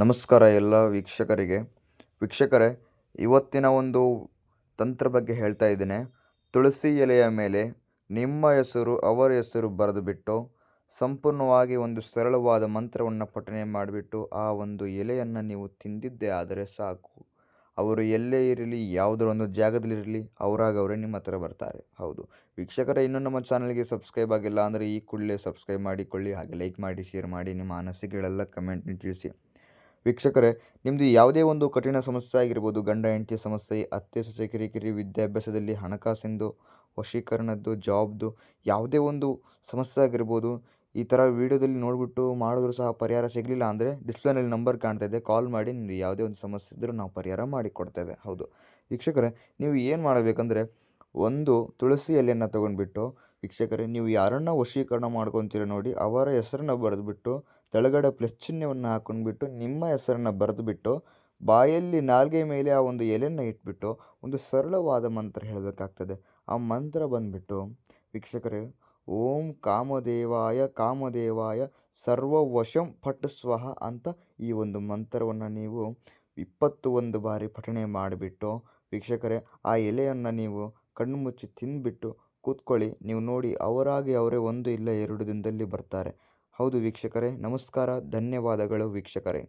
ನಮಸ್ಕಾರ ಎಲ್ಲ ವೀಕ್ಷಕರಿಗೆ. ವೀಕ್ಷಕರೇ, ಇವತ್ತಿನ ಒಂದು ತಂತ್ರ ಬಗ್ಗೆ ಹೇಳ್ತಾ ಇದ್ದೇನೆ. ತುಳಸಿ ಎಲೆಯ ಮೇಲೆ ನಿಮ್ಮ ಹೆಸರು, ಅವರ ಹೆಸರು ಬರೆದು ಬಿಟ್ಟು ಸಂಪೂರ್ಣವಾಗಿ ಒಂದು ಸರಳವಾದ ಮಂತ್ರವನ್ನು ಪಠನೆ ಮಾಡಿಬಿಟ್ಟು, ಆ ಒಂದು ಎಲೆಯನ್ನು ನೀವು ತಿಂದಿದ್ದೇ ಆದರೆ ಸಾಕು. ಅವರು ಎಲ್ಲೇ ಇರಲಿ, ಯಾವುದರ ಒಂದು ಜಾಗದಲ್ಲಿರಲಿ ಅವರಾಗ ಅವರೇ ನಿಮ್ಮ ಹತ್ರ ಬರ್ತಾರೆ. ಹೌದು. ವೀಕ್ಷಕರೇ, ಇನ್ನೂ ನಮ್ಮ ಚಾನಲ್ಗೆ ಸಬ್ಸ್ಕ್ರೈಬ್ ಆಗಿಲ್ಲ ಅಂದರೆ ಈ ಕೂಡಲೇ ಸಬ್ಸ್ಕ್ರೈಬ್ ಮಾಡಿಕೊಳ್ಳಿ. ಹಾಗೆ ಲೈಕ್ ಮಾಡಿ, ಶೇರ್ ಮಾಡಿ, ನಿಮ್ಮ ಅನಿಸಿಕೆಗಳೆಲ್ಲ ಕಮೆಂಟ್ನ ತಿಳಿಸಿ. ವೀಕ್ಷಕರೇ ನಿಮ್ಮದು ಯಾವುದೇ ಒಂದು ಕಠಿಣ ಸಮಸ್ಯೆ ಆಗಿರ್ಬೋದು, ಗಂಡ, ಹೆಂಡತಿ ಸಮಸ್ಯೆ, ಅತ್ತೆ, ಸೊಸೆ, ಕಿರಿಕಿರಿ, ವಿದ್ಯಾಭ್ಯಾಸದಲ್ಲಿ ಹಣಕಾಸಿಂದು, ವಶೀಕರಣದ್ದು, ಜಾಬ್ದು ಯಾವುದೇ ಒಂದು ಸಮಸ್ಯೆ ಆಗಿರ್ಬೋದು, ಈ ಥರ ವೀಡಿಯೋದಲ್ಲಿ ನೋಡಿಬಿಟ್ಟು ಮಾಡಿದ್ರು ಸಹ ಪರಿಹಾರ ಸಿಗಲಿಲ್ಲ ಅಂದರೆ ಡಿಸ್ಪ್ಲೇನಲ್ಲಿ ನಂಬರ್ ಕಾಣ್ತಾ ಇದೆ, ಕಾಲ್ ಮಾಡಿ ನಿಮಗೆ ಯಾವುದೇ ಒಂದು ಸಮಸ್ಯೆ ಇದ್ದರೂ ನಾವು ಪರಿಹಾರ ಮಾಡಿಕೊಡ್ತೇವೆ. ಹೌದು. ವೀಕ್ಷಕರೇ, ನೀವು ಏನು ಮಾಡಬೇಕಂದ್ರೆ, ಒಂದು ತುಳಸಿ ಎಲೆಯನ್ನು ತೊಗೊಂಡ್ಬಿಟ್ಟು ವೀಕ್ಷಕರೇ, ನೀವು ಯಾರನ್ನ ವಶೀಕರಣ ಮಾಡ್ಕೊತೀರ ನೋಡಿ, ಅವರ ಹೆಸರನ್ನ ಬರೆದುಬಿಟ್ಟು, ತೆಳಗಡೆ ಪ್ಲಸ್ ಚಿಹ್ನೆಯನ್ನು ಹಾಕೊಂಡ್ಬಿಟ್ಟು, ನಿಮ್ಮ ಹೆಸರನ್ನು ಬರೆದುಬಿಟ್ಟು, ಬಾಯಲ್ಲಿ ನಾಲ್ಗೆ ಮೇಲೆ ಆ ಒಂದು ಎಲೆಯನ್ನು ಇಟ್ಬಿಟ್ಟು, ಒಂದು ಸರಳವಾದ ಮಂತ್ರ ಹೇಳಬೇಕಾಗ್ತದೆ. ಆ ಮಂತ್ರ ಬಂದ್ಬಿಟ್ಟು, ವೀಕ್ಷಕರೇ, ಓಂ ಕಾಮದೇವಾಯ ಕಾಮದೇವಾಯ ಸರ್ವವಶಂ ಪಟ್ ಸ್ವಹ ಅಂತ ಈ ಒಂದು ಮಂತ್ರವನ್ನು ನೀವು ಇಪ್ಪತ್ತು ಒಂದು ಬಾರಿ ಪಠಣೆ ಮಾಡಿಬಿಟ್ಟು, ವೀಕ್ಷಕರೇ, ಆ ಎಲೆಯನ್ನು ನೀವು ಕಣ್ಣು ಮುಚ್ಚಿ ತಿಂದುಬಿಟ್ಟು ಕೂತ್ಕೊಳ್ಳಿ. ನೀವು ನೋಡಿ, ಅವರಾಗಿ ಅವರೇ ಒಂದು ಇಲ್ಲ ಎರಡು ದಿನದಲ್ಲಿ ಬರ್ತಾರೆ. ಹೌದು ವೀಕ್ಷಕರೇ, ನಮಸ್ಕಾರ, ಧನ್ಯವಾದಗಳು ವೀಕ್ಷಕರೇ.